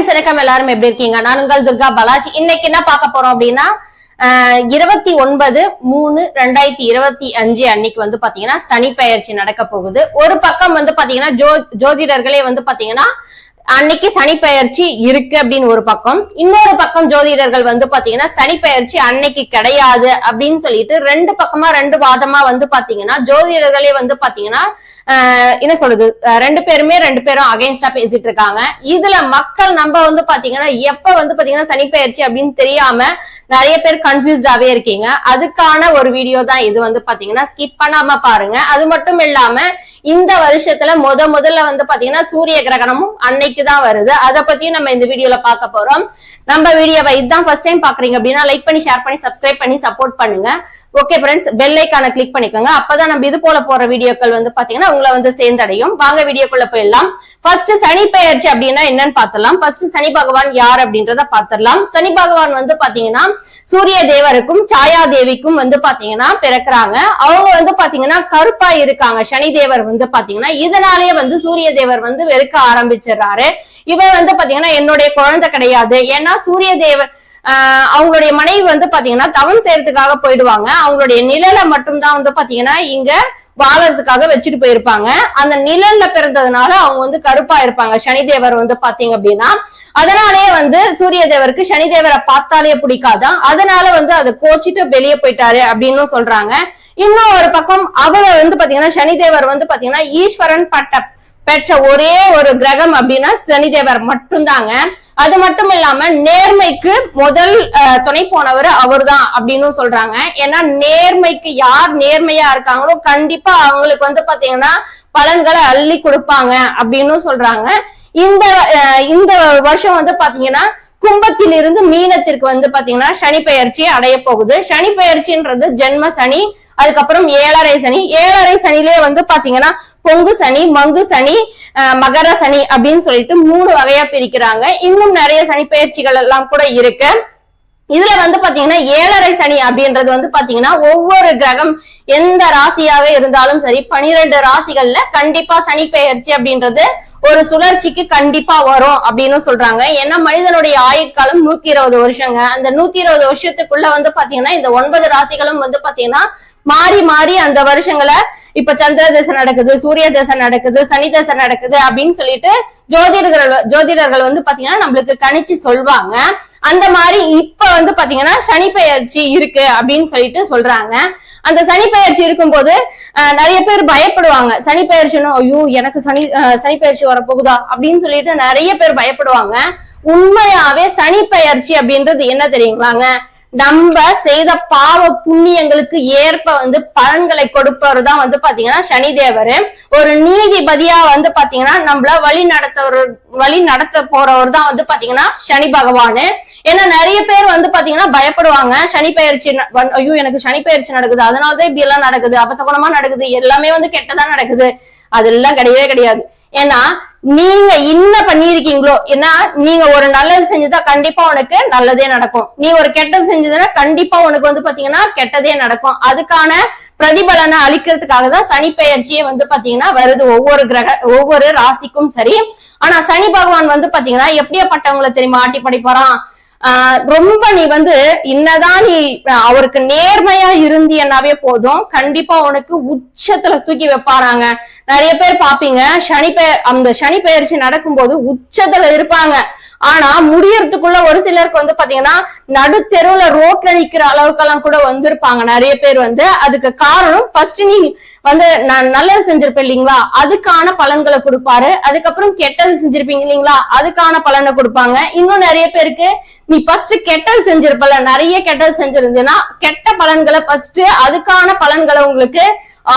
Friends வணக்கம் எல்லாரும் எப்படி இருக்கீங்க? நான் உங்கள் துர்கா பாலாஜி. இன்னைக்கு என்ன பார்க்க போறோம் அப்படின்னா இருபத்தி ஒன்பது மூணு ரெண்டாயிரத்தி இருபத்தி அஞ்சு அன்னைக்கு வந்து பாத்தீங்கன்னா சனி பயிற்சி நடக்க போகுது. ஒரு பக்கம் வந்து பாத்தீங்கன்னா ஜோ ஜோதிடர்களே வந்து பாத்தீங்கன்னா அன்னைக்கு சனிப்பெயர்ச்சி இருக்கு அப்படின்னு ஒரு பக்கம். இன்னொரு பக்கம் ஜோதிடர்கள் வந்து பாத்தீங்கன்னா சனிப்பெயர்ச்சி அன்னைக்கு கிடையாது அப்படின்னு சொல்லிட்டு ரெண்டு பக்கமா ரெண்டு வாதமா வந்து பாத்தீங்கன்னா ஜோதிடர்களே வந்து பாத்தீங்கன்னா என்ன சொல்றது? ரெண்டு பேருமே ரெண்டு பேரும் அகைன்ஸ்டா பேசிட்டு இருக்காங்க. இதுல மக்கள் நம்ம வந்து பாத்தீங்கன்னா எப்ப வந்து பாத்தீங்கன்னா சனிப்பெயர்ச்சி அப்படின்னு தெரியாம நிறைய பேர் கன்ஃபியூஸ்டாவே இருக்கீங்க. அதுக்கான ஒரு வீடியோ தான் இது வந்து பாத்தீங்கன்னா ஸ்கிப் பண்ணாம பாருங்க. அது மட்டும் இல்லாம இந்த வருஷத்துல முத முதல்ல வந்து பாத்தீங்கன்னா சூரிய கிரகணமும் அன்னைக்கு தான் வருது. அதை பத்தியும் நம்ம இந்த வீடியோல பார்க்க போறோம். நம்ம வீடியோவை இதுதான் ஃபர்ஸ்ட் டைம் பாக்குறீங்க அப்படின்னா லைக் பண்ணி ஷேர் பண்ணி சப்ஸ்கிரைப் பண்ணி சப்போர்ட் பண்ணுங்க. ஓகே ஃப்ரெண்ட்ஸ் பெல் ஐக்கான கிளிக் பண்ணிக்கோங்க. அப்பதான் நம்ம இது போல போற வீடியோக்கள் வந்து பாத்தீங்கன்னா உங்களை வந்து சேர்ந்தடையும். வாங்க வீடியோக்குள்ள போயிடலாம். ஃபர்ஸ்ட் சனி பெயர்ச்சி அப்படின்னா என்னன்னு பார்த்தலாம் ஃபர்ஸ்ட் சனி பகவான் யார் அப்படின்றத பாத்திரலாம் சனி பகவான் வந்து பாத்தீங்கன்னா சூரிய தேவருக்கும் சாயா தேவிக்கும் வந்து பாத்தீங்கன்னா பிறக்கிறாங்க. அவங்க வந்து பாத்தீங்கன்னா கருப்பா இருக்காங்க. சனி தேவர் வந்து பாத்தீங்கன்னா இதனாலேயே வந்து சூரிய தேவர் வந்து வெறுக்க ஆரம்பிச்சிடுறாரு. இவர் வந்து பாத்தீங்கன்னா என்னுடைய குழந்தை கிடையாது. ஏன்னா சூரிய தேவர் ஆஹ் அவங்களுடைய மனைவி வந்து பாத்தீங்கன்னா தவம் செய்யறதுக்காக போயிடுவாங்க. அவங்களுடைய நிழலை மட்டும்தான் வந்து பாத்தீங்கன்னா இங்க வாழறதுக்காக வச்சுட்டு போயிருப்பாங்க. அந்த நிழல்ல பிறந்ததுனால அவங்க வந்து கருப்பா இருப்பாங்க. சனிதேவர் வந்து பாத்தீங்க அப்படின்னா. அதனாலேயே வந்து சூரிய தேவருக்கு சனி தேவரை பார்த்தாலே பிடிக்காதான் அதனால வந்து அதை கோச்சிட்டு வெளியே போயிட்டாரு அப்படின்னு சொல்றாங்க. இன்னும் ஒரு பக்கம் அவரை வந்து பாத்தீங்கன்னா சனிதேவர் வந்து பாத்தீங்கன்னா ஈஸ்வரன் பட்ட பெற்ற ஒரே ஒரு கிரகம் அப்படின்னா சனிதேவர் மட்டும்தாங்க. அது மட்டும் இல்லாம நேர்மைக்கு முதல் துணை போனவர் அவர்தான் அப்படின்னு சொல்றாங்க. ஏன்னா நேர்மைக்கு யார் நேர்மையா இருக்காங்களோ கண்டிப்பா அவங்களுக்கு வந்து பாத்தீங்கன்னா பலன்களை அள்ளி கொடுப்பாங்க அப்படின்னு சொல்றாங்க. இந்த இந்த வருஷம் வந்து பாத்தீங்கன்னா கும்பத்திலிருந்து மீனத்திற்கு வந்து பாத்தீங்கன்னா சனி பெயர்ச்சி அடைய போகுது சனி பெயர்ச்சின்றது ஜென்ம சனி அதுக்கப்புறம் ஏழரை சனி. ஏழரை சனிலே வந்து பாத்தீங்கன்னா பொங்கு சனி மங்கு சனி அஹ், மகர சனி அப்படின்னு சொல்லிட்டு மூணு வகையா பிரிக்கிறாங்க. இன்னும் நிறைய சனி பயிற்சிகள் எல்லாம் கூட இருக்கு. இதுல வந்து பாத்தீங்கன்னா ஏழரை சனி அப்படின்றது வந்து பாத்தீங்கன்னா ஒவ்வொரு கிரகம் எந்த ராசியாக இருந்தாலும் சரி பனிரெண்டு ராசிகள்ல கண்டிப்பா சனி பெயர்ச்சி அப்படின்றது ஒரு சுழற்சிக்கு கண்டிப்பா வரும் அப்படின்னு சொல்றாங்க. ஏன்னா மனிதனுடைய ஆயுட்காலம் நூத்தி இருபது வருஷங்க. அந்த நூத்தி இருபது வருஷத்துக்குள்ள வந்து பாத்தீங்கன்னா இந்த ஒன்பது ராசிகளும் வந்து பாத்தீங்கன்னா மாறி மாறி அந்த வருஷங்களை இப்ப சந்திர தசை நடக்குது சூரிய தசை நடக்குது சனி தசை நடக்குது அப்படின்னு சொல்லிட்டு ஜோதிடர்கள் ஜோதிடர்கள் வந்து பாத்தீங்கன்னா நம்மளுக்கு கணிச்சு சொல்வாங்க. அந்த மாதிரி இப்ப வந்து பாத்தீங்கன்னா சனி பெயர்ச்சி இருக்கு அப்படின்னு சொல்லிட்டு சொல்றாங்க. அந்த சனி பயிற்சி இருக்கும்போது நிறைய பேர் பயப்படுவாங்க. சனி பெயர்ச்சின்னு ஐயோ எனக்கு சனி சனி பயிற்சி வரப்போகுதா? அப்படின்னு சொல்லிட்டு நிறைய பேர் பயப்படுவாங்க. உண்மையாவே சனி பயிற்சி அப்படின்றது என்ன தெரியுங்களாங்க? நம்ம செய்த பாவ புண்ணியங்களுக்கு ஏற்ப வந்து பலன்களை கொடுப்பவர் தான் வந்து பாத்தீங்கன்னா சனி தேவர் ஒரு நீதிபதியா வந்து பாத்தீங்கன்னா நம்மள வழி நடத்தவர் வழி நடத்த போறவர் தான் வந்து பாத்தீங்கன்னா சனி பகவானு. ஏன்னா நிறைய பேர் வந்து பாத்தீங்கன்னா பயப்படுவாங்க. சனி பயிற்சி ஐயோ எனக்கு சனி பயிற்சி நடக்குது. அதனாலதான் இப்படி எல்லாம் நடக்குது. அபசகுணமா நடக்குது. எல்லாமே வந்து கெட்டதா நடக்குது. அதெல்லாம் கிடையவே கிடையாது. ஏன்னா நீங்க என்ன பண்ணிருக்கீங்களோ ஏன்னா நீங்க ஒரு நல்லது செஞ்சதா கண்டிப்பா உனக்கு நல்லதே நடக்கும். நீ ஒரு கெட்டது செஞ்சதுன்னா கண்டிப்பா உனக்கு வந்து பாத்தீங்கன்னா கெட்டதே நடக்கும். அதுக்கான பிரதிபலனை அளிக்கிறதுக்காக தான் சனி பெயர்ச்சியே வந்து பாத்தீங்கன்னா வருது. ஒவ்வொரு கிரக ஒவ்வொரு ராசிக்கும் சரி. ஆனா சனி பகவான் வந்து பாத்தீங்கன்னா எப்படியாப்பட்டவங்களை தெரியுமா? ஆட்டி படைப்பாராம் ரொம்ப நீ வந்து என்னதான் நீ அவருக்கு நேர்மையா இருந்தியன்னாவே போதும். கண்டிப்பா உனக்கு உச்சத்துல தூக்கி வைப்பாராங்க. நிறைய பேர் பாப்பீங்க சனி பெயர் அந்த சனி பெயர்ச்சி நடக்கும்போது உச்சத்துல இருப்பாங்க. ஆனா முடியறதுக்குள்ள ஒரு சிலருக்கு வந்து பாத்தீங்கன்னா நடுத்தெருவுல ரோட்ல நிக்கிற அளவுக்கெல்லாம் கூட வந்திருப்பாங்க. நிறைய பேர் வந்து அதுக்கு காரணம் ஃபர்ஸ்ட் நீ வந்து நான் நல்லது செஞ்சிருப்பேன் இல்லைங்களா? அதுக்கான பலன்களை கொடுப்பாரு. அதுக்கப்புறம் கெட்டது செஞ்சிருப்பீங்க இல்லைங்களா? அதுக்கான பலனை கொடுப்பாங்க. இன்னும் நிறைய பேருக்கு நீ ஃபர்ஸ்ட் கெட்டது செஞ்சிருப்பல. நிறைய கெட்டது செஞ்சிருந்தீங்கன்னா கெட்ட பலன்களை ஃபர்ஸ்ட் அதுக்கான பலன்களை உங்களுக்கு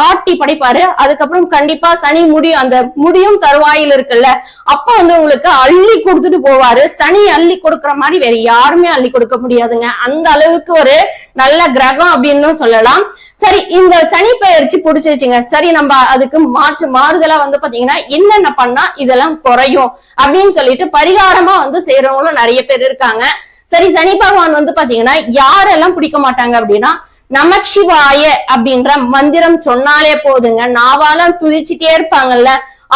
ஆட்டி படைப்பாரு. அதுக்கப்புறம் கண்டிப்பா சனி முடி அந்த முடியும் தருவாயில் இருக்குல்ல அப்ப வந்து உங்களுக்கு அள்ளி கொடுத்துட்டு போவாரு. சனி அள்ளி கொடுக்கிற மாதிரி வேற யாருமே அள்ளி கொடுக்க முடியாதுங்க. அந்த அளவுக்கு ஒரு நல்ல கிரகம் அப்படின்னு சொல்லலாம். சரி இந்த சனி பயிற்சி பிடிச்சிருச்சுங்க. சரி நம்ம அதுக்கு மாற்று மாறுதலா வந்து பாத்தீங்கன்னா என்னென்ன பண்ணா இதெல்லாம் குறையும் அப்படின்னு சொல்லிட்டு பரிகாரமா வந்து செய்யறவங்களும் நிறைய பேர் இருக்காங்க. சரி சனி பகவான் வந்து பாத்தீங்கன்னா யாரெல்லாம் பிடிக்க மாட்டாங்க அப்படின்னா நமச்சிவாய அப்படின்ற மந்திரம் சொன்னாலே போதுங்க. நாவாலாம் துதிச்சுட்டே இருப்பாங்கல்ல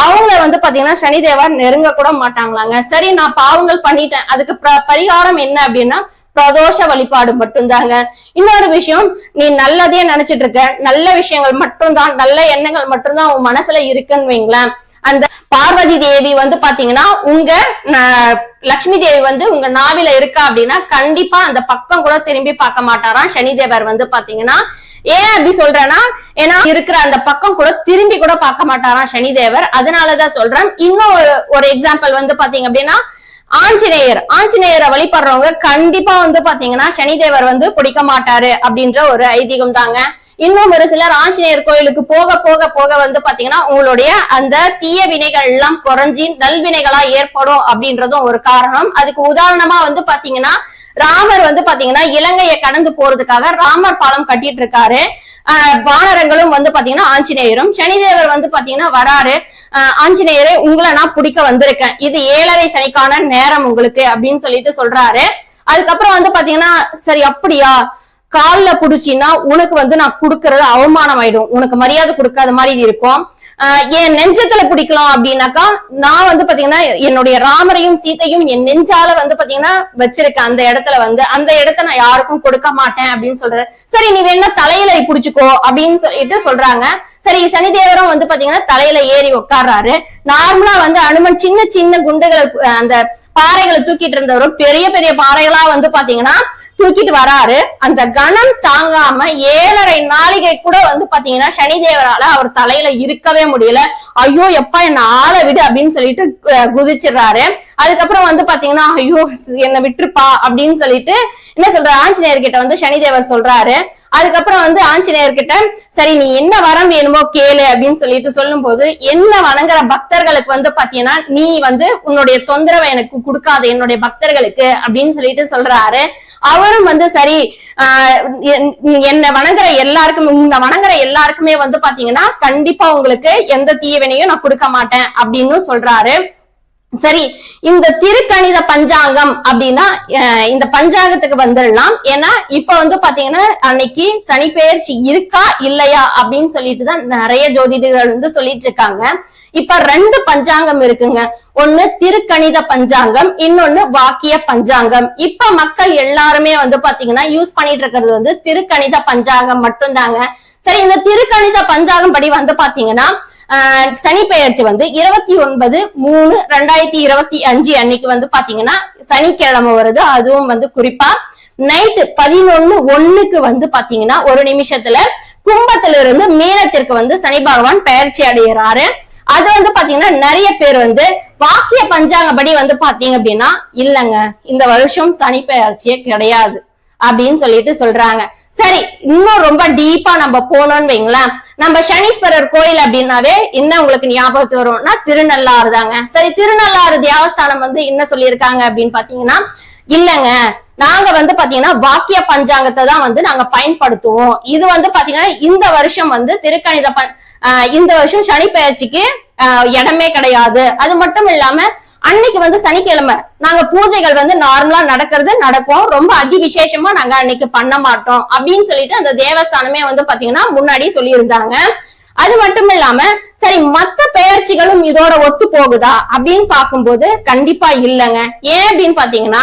அவங்கள வந்து பாத்தீங்கன்னா சனிதேவர் நெருங்க கூட மாட்டாங்களாங்க. சரி நான் பாவங்கள் பண்ணிட்டேன். அதுக்கு பரிகாரம் என்ன அப்படின்னா பிரதோஷ வழிபாடு மட்டும்தாங்க. இன்னொரு விஷயம் நீ நல்லதே நினைச்சிட்டு இருக்க. நல்ல விஷயங்கள் மட்டும்தான் நல்ல எண்ணங்கள் மட்டும்தான் உன் மனசுல இருக்குன்னு வைங்களேன். அந்த பார்வதி தேவி வந்து பாத்தீங்கன்னா உங்க ந- தேவி வந்து உங்க நாவில இருக்கா அப்படின்னா கண்டிப்பா அந்த பக்கம் கூட திரும்பி பார்க்க மாட்டாராம். சனிதேவர் வந்து பாத்தீங்கன்னா ஏன் அப்படி சொல்றேன்னா ஏன்னா இருக்கிற அந்த பக்கம் கூட திரும்பி கூட பார்க்க மாட்டாராம் சனிதேவர். அதனாலதான் சொல்றேன். இன்னும் ஒரு ஒரு எக்ஸாம்பிள் வந்து பாத்தீங்க அப்படின்னா ஆஞ்சநேயர். ஆஞ்சநேயரை வழிபடுறவங்க கண்டிப்பா வந்து பாத்தீங்கன்னா சனிதேவர் வந்து பிடிக்க மாட்டாரு அப்படின்ற ஒரு ஐதீகம் தாங்க. இன்னும் ஒரு சிலர் ஆஞ்சநேயர் கோயிலுக்கு போக போக போக வந்து பாத்தீங்கன்னா உங்களுடைய அந்த தீய வினைகள் எல்லாம் குறைஞ்சி நல்வினைகளா ஏற்படும் அப்படின்றதும் ஒரு காரணம். அதுக்கு உதாரணமா வந்து பாத்தீங்கன்னா ராமர் வந்து பாத்தீங்கன்னா இலங்கையை கடந்து போறதுக்காக ராமர் பாலம் கட்டிட்டு இருக்காரு. ஆஹ் வானரங்களும் வந்து பாத்தீங்கன்னா ஆஞ்சநேயரும். சனிதேவர் வந்து பாத்தீங்கன்னா வராரு. ஆஹ் ஆஞ்சநேயரே உங்களை நான் பிடிக்க வந்திருக்கேன். இது ஏழரை சனிக்கான நேரம் உங்களுக்கு அப்படின்னு சொல்லிட்டு சொல்றாரு. அதுக்கப்புறம் வந்து பாத்தீங்கன்னா சரி அப்படியா? கால்ல புடிச்சின்னா உனக்கு வந்து நான் குடுக்கறது அவமானம் ஆயிடும் உனக்கு மரியாதை கொடுக்காத மாதிரி இருக்கும். என் நெஞ்சத்துல பிடிக்கலாம் அப்படின்னாக்கா நான் வந்து பாத்தீங்கன்னா என்னுடைய ராமரையும் சீதையும் என் நெஞ்சால வந்து பாத்தீங்கன்னா வச்சிருக்கேன் அந்த இடத்துல வந்து அந்த இடத்த நான் யாருக்கும் கொடுக்க மாட்டேன் அப்படின்னு சொல்றது சரி நீ வேணா தலையில பிடிச்சுக்கோ அப்படின்னு சொல்லிட்டு சொல்றாங்க. சரி சனி தேவரும் வந்து பாத்தீங்கன்னா தலையில ஏறி உட்கார்றாரு. நார்மலா வந்து அனுமன் சின்ன சின்ன குண்டுகளை அந்த பாறைகளை தூக்கிட்டு இருந்தவரும் பெரிய பெரிய பாறைகளா வந்து பாத்தீங்கன்னா தூக்கிட்டு வராரு. அந்த கணம் தாங்காம ஏழரை நாளிகை கூட வந்து பாத்தீங்கன்னா சனிதேவரால அவர் தலையில இருக்கவே முடியல. ஐயோ எப்பா என்ன ஆள விடு அப்படின்னு சொல்லிட்டு குதிச்சிடுறாரு. அதுக்கப்புறம் வந்து பாத்தீங்கன்னா ஐயோ என்ன விட்டுருப்பா அப்படின்னு சொல்லிட்டு என்ன சொல்ற ஆஞ்சநேயர் கிட்ட வந்து சனிதேவர் சொல்றாரு. அதுக்கப்புறம் வந்து ஆஞ்சநேயர் கிட்ட சரி நீ என்ன வரம் வேணுமோ கேளு அப்படின்னு சொல்லிட்டு சொல்லும் போது என்ன வணங்குற பக்தர்களுக்கு வந்து பாத்தீங்கன்னா நீ வந்து உன்னுடைய தொந்தரவை எனக்கு கொடுக்காத என்னுடைய பக்தர்களுக்கு அப்படின்னு சொல்லிட்டு சொல்றாரு. அவரும் வந்து சரி என்- என்னை வணங்குற எல்லாருக்கும் இந்த வணங்குற எல்லாருக்குமே வந்து பாத்தீங்கன்னா கண்டிப்பா உங்களுக்கு எந்த தீயவினையும் நான் கொடுக்க மாட்டேன் அப்படின்னு சொல்றாரு. சரி இந்த திருக்கணித பஞ்சாங்கம் அப்படின்னா அஹ், இந்த பஞ்சாங்கத்துக்கு வந்துடலாம். ஏன்னா இப்ப வந்து பாத்தீங்கன்னா அன்னைக்கு சனி பெயர்ச்சி இருக்கா இல்லையா அப்படின்னு சொல்லிட்டு தான் நிறைய ஜோதிடர்கள் வந்து சொல்லிட்டு இருக்காங்க இப்ப ரெண்டு பஞ்சாங்கம் இருக்குங்க. ஒண்ணு திருக்கணித பஞ்சாங்கம் இன்னொன்னு வாக்கிய பஞ்சாங்கம். இப்ப மக்கள் எல்லாருமே வந்து பாத்தீங்கன்னா யூஸ் பண்ணிட்டு இருக்கிறது வந்து திருக்கணித பஞ்சாங்கம் மட்டும்தாங்க. சரி இந்த திருக்கணித பஞ்சாங்கம் படி வந்து பாத்தீங்கன்னா சனி பெயர்ச்சி வந்து இருபத்தி ஒன்பது மூணு ரெண்டாயிரத்தி இருபத்தி அஞ்சு அன்னைக்கு வந்து பாத்தீங்கன்னா சனிக்கிழமை வருது. அதுவும் வந்து குறிப்பா நைட்டு பதினொன்னு ஒண்ணுக்கு வந்து பாத்தீங்கன்னா ஒரு நிமிஷத்துல கும்பத்துல இருந்து மீனத்திற்கு வந்து சனி பகவான் பெயர்ச்சி அடைகிறாரு அது வந்து பாத்தீங்கன்னா நிறைய பேர் வந்து வாக்கிய பஞ்சாங்கப்படி வந்து பாத்தீங்க அப்படின்னா இல்லங்க. இந்த வருஷம் சனி பயிற்சியே கிடையாது. அப்படின்னு சொல்லிட்டு சொல்றாங்க. சரி இன்னும் ரொம்ப டீப்பா நம்ம போனோம்னு வைங்களேன். நம்ம சனீஸ்வரர் கோயில் அப்படின்னாவே என்ன உங்களுக்கு ஞாபகத்து வரும்னா திருநள்ளாறு தாங்க. சரி திருநள்ளாறு தேவஸ்தானம் வந்து என்ன சொல்லியிருக்காங்க அப்படின்னு பாத்தீங்கன்னா இல்லங்க. நாங்க வந்து பாத்தீங்கன்னா வாக்கிய பஞ்சாங்கத்தை தான் வந்து நாங்க பயன்படுத்துவோம். இது வந்து பாத்தீங்கன்னா இந்த வருஷம் வந்து திருக்கணித பன் ஆஹ் இந்த வருஷம் சனி பயிற்சிக்கு ஆஹ் இடமே கிடையாது. அது மட்டும் இல்லாம அன்னைக்கு வந்து சனிக்கிழமை. நாங்க பூஜைகள் வந்து நார்மலா நடக்கிறது நடக்கும் ரொம்ப அதி விசேஷமா நாங்க அன்னைக்கு பண்ண மாட்டோம். அப்படின்னு சொல்லிட்டு அந்த தேவஸ்தானமே வந்து பாத்தீங்கன்னா முன்னாடி சொல்லியிருந்தாங்க. அது மட்டும் இல்லாம சரி மத்த பெயர்ச்சிகளும் இதோட ஒத்து போகுதா அப்படின்னு பார்க்கும்போது கண்டிப்பா இல்லைங்க. ஏன் அப்படின்னு பாத்தீங்கன்னா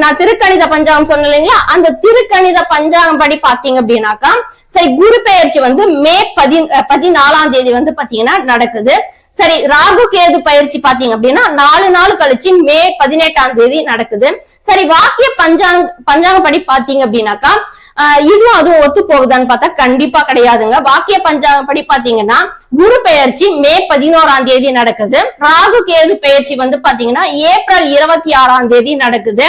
நான் திருக்கணித பஞ்சாங்கம் சொன்னேன் இல்லைங்களா? அந்த திருக்கணித பஞ்சாங்கம் படி பாத்தீங்க அப்படின்னாக்கா சரி குரு பெயர்ச்சி வந்து மே பதி பதினாலாம் தேதி வந்து பாத்தீங்கன்னா நடக்குது. சரி ராகு கேது பயிற்சி பாத்தீங்க அப்படின்னா நாலு நாள் கழிச்சு மே பதினெட்டாம் தேதி நடக்குது. சரி வாக்கிய பஞ்சாங்க பஞ்சாங்க படி பாத்தீங்க அப்படின்னாக்கா இதுவும் அதுவும் ஒத்து போகுதான்னு பார்த்தா கண்டிப்பா கிடையாதுங்க. வாக்கிய பஞ்சாங்க படி பாத்தீங்கன்னா குரு பெயர்ச்சி மே பதினோராம் தேதி நடக்குது. ராகு கேது பெயர்ச்சி வந்து பாத்தீங்கன்னா ஏப்ரல் இருபத்தி ஆறாம் தேதி நடக்குது.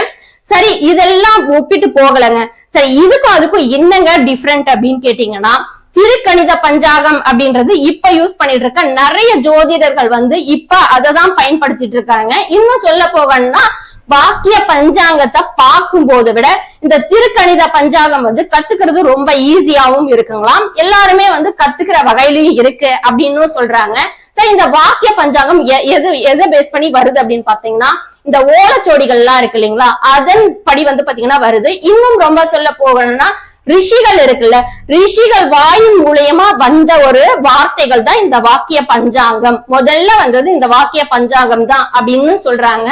சரி இதெல்லாம் ஒப்பிட்டு போகலங்க. சரி இதுக்கும் அதுக்கும் என்னங்க டிஃப்ரெண்ட் அப்படின்னு கேட்டீங்கன்னா திருக்கணித பஞ்சாகம் அப்படின்றது இப்ப யூஸ் பண்ணிட்டு இருக்க நிறைய ஜோதிடர்கள் வந்து இப்ப அதை தான் பயன்படுத்திட்டு இருக்காங்க. இன்னும் சொல்ல போகணும்னா வாக்கிய பஞ்சாங்கத்தை பார்க்கும் போதை விட இந்த திருக்கணித பஞ்சாங்கம் வந்து கத்துக்கிறது ரொம்ப ஈஸியாவும் இருக்குங்களாம். எல்லாருமே வந்து கத்துக்கிற வகையிலயும் இருக்கு அப்படின்னு சொல்றாங்க. சரி இந்த வாக்கிய பஞ்சாங்கம் எ- எது எதை பேஸ் பண்ணி வருது அப்படின்னு பாத்தீங்கன்னா இந்த ஓலச்சோடிகள் எல்லாம் இருக்கு இல்லைங்களா? அதன் படி வந்து பாத்தீங்கன்னா வருது. இன்னும் ரொம்ப சொல்ல போகணும்னா ரிஷிகள் இருக்குல்ல ரிஷிகள் வாயின் மூலியமா வந்த ஒரு வார்த்தைகள் தான் இந்த வாக்கிய பஞ்சாங்கம். முதல்ல வந்தது இந்த வாக்கிய பஞ்சாங்கம் தான் அப்படின்னு சொல்றாங்க.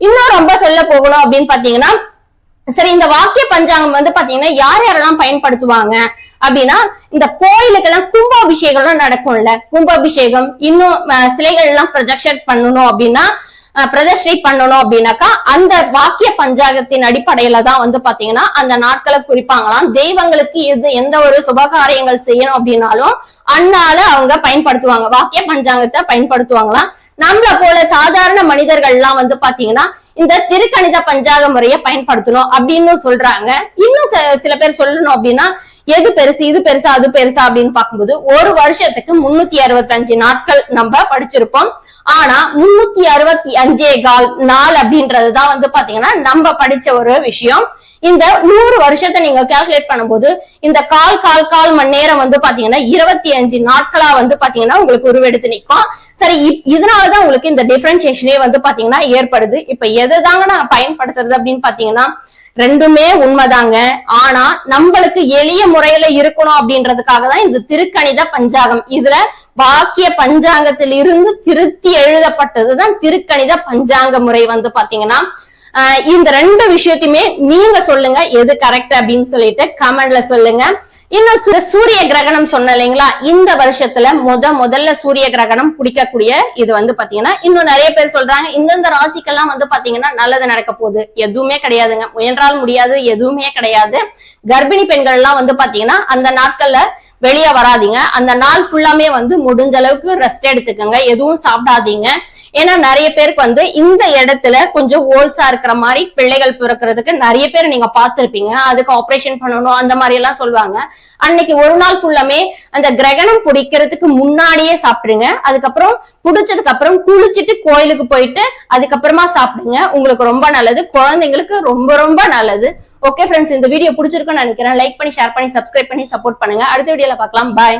இன்னும் ரொம்ப சொல்ல போகணும் அப்படின்னு பாத்தீங்கன்னா சரி இந்த வாக்கிய பஞ்சாங்கம் வந்து பாத்தீங்கன்னா யார் யாரெல்லாம் பயன்படுத்துவாங்க அப்படின்னா இந்த கோயிலுக்கெல்லாம் கும்பாபிஷேகம்லாம் நடக்கும்ல. கும்பாபிஷேகம் இன்னும் சிலைகள் எல்லாம் ப்ரொஜெக்ஷன் பண்ணணும் அப்படின்னா பிரதர்ஷனை பண்ணணும் அப்படின்னாக்கா அந்த வாக்கிய பஞ்சாங்கத்தின் அடிப்படையில தான் வந்து பாத்தீங்கன்னா அந்த நாட்களை குறிப்பாங்களாம். தெய்வங்களுக்கு எது எந்த ஒரு சுபகாரியங்கள் செய்யணும் அப்படின்னாலும் அன்னால அவங்க பயன்படுத்துவாங்க. வாக்கிய பஞ்சாங்கத்தை பயன்படுத்துவாங்களாம். நம்மள போல சாதாரண மனிதர்கள் எல்லாம் வந்து பாத்தீங்கன்னா இந்த திருக்கணித பஞ்சாங்க முறையை பயன்படுத்தணும் அப்படின்னு சொல்றாங்க. இன்னும் சில பேர் சொல்லணும் அப்படின்னா எது பெருசு இது பெருசா அது பெருசா அப்படின்னு பார்க்கும்போது ஒரு வருஷத்துக்கு முன்னூத்தி அறுபத்தஞ்சு நாட்கள் நம்ம படிச்சிருப்போம். ஆனா முன்னூத்தி அறுபத்தி அஞ்சே கால் நாள் அப்படின்றதுதான் வந்து பாத்தீங்கன்னா நம்ம படிச்ச ஒரு விஷயம். இந்த நூறு வருஷத்தை நீங்க கால்குலேட் பண்ணும்போது இந்த கால் கால் கால் மணி நேரம் வந்து பாத்தீங்கன்னா இருபத்தி அஞ்சு நாட்களா வந்து பாத்தீங்கன்னா உங்களுக்கு உருவெடுத்து நிற்கும். சரி இதனாலதான் உங்களுக்கு இந்த டிஃபரன்சியேஷனே வந்து பாத்தீங்கன்னா ஏற்படுது. இப்ப எதுதாங்க நாங்க பயன்படுத்துறது அப்படின்னு பாத்தீங்கன்னா ரெண்டுமே உண்மைதாங்க. ஆனா நம்மளுக்கு எளிய முறையில இருக்கணும் அப்படின்றதுக்காக தான் இந்த திருக்கணித பஞ்சாங்கம். இதுல வாக்கிய பஞ்சாங்கத்தில் இருந்து திருத்தி எழுதப்பட்டதுதான் திருக்கணித பஞ்சாங்க முறை வந்து பாத்தீங்கன்னா ஆஹ் இந்த ரெண்டு விஷயத்தையுமே நீங்க சொல்லுங்க எது கரெக்ட் அப்படின்னு சொல்லிட்டு கமெண்ட்ல சொல்லுங்க. இன்னும் சு- சூரிய கிரகணம் சொன்ன இல்லைங்களா? இந்த வருஷத்துல முத முதல்ல சூரிய கிரகணம் பிடிக்கக்கூடிய இது வந்து பாத்தீங்கன்னா இன்னும் நிறைய பேர் சொல்றாங்க இந்தந்த ராசிக்கெல்லாம் வந்து பாத்தீங்கன்னா நல்லது நடக்க போகுது. எதுவுமே கிடையாதுங்க. முயன்றால் முடியாது எதுவுமே கிடையாது. கர்ப்பிணி பெண்கள் எல்லாம் வந்து பாத்தீங்கன்னா அந்த நாட்கள்ல வெளியே வராதீங்க. அந்த நாள் ஃபுல்லாமே வந்து முடிஞ்ச அளவுக்கு ரெஸ்ட் எடுத்துக்கோங்க. எதுவும் சாப்பிடாதீங்க. ஏன்னா நிறைய பேருக்கு வந்து இந்த இடத்துல கொஞ்சம் ஓல்ஸா இருக்கிற மாதிரி பிள்ளைகள் பிறக்கிறதுக்கு நிறைய பேர் நீங்க பார்த்துருப்பீங்க. அதுக்கு ஆப்ரேஷன் பண்ணணும் அந்த மாதிரி எல்லாம் சொல்லுவாங்க. அன்னைக்கு ஒரு நாள் ஃபுல்லாமே அந்த கிரகணம் பிடிக்கிறதுக்கு முன்னாடியே சாப்பிடுங்க. அதுக்கப்புறம் புடிச்சதுக்கு அப்புறம் குளிச்சுட்டு கோயிலுக்கு போயிட்டு அதுக்கப்புறமா சாப்பிடுங்க. உங்களுக்கு ரொம்ப நல்லது. குழந்தைங்களுக்கு ரொம்ப ரொம்ப நல்லது. ஓகே ஃப்ரெண்ட்ஸ் இந்த வீடியோ பிடிச்சிருக்குன்னு நினைக்கிறேன். லைக் பண்ணி ஷேர் பண்ணி சப்ஸ்கிரைப் பண்ணி சப்போர்ட் பண்ணுங்க. அடுத்த வீடியோல பார்க்கலாம். பாய்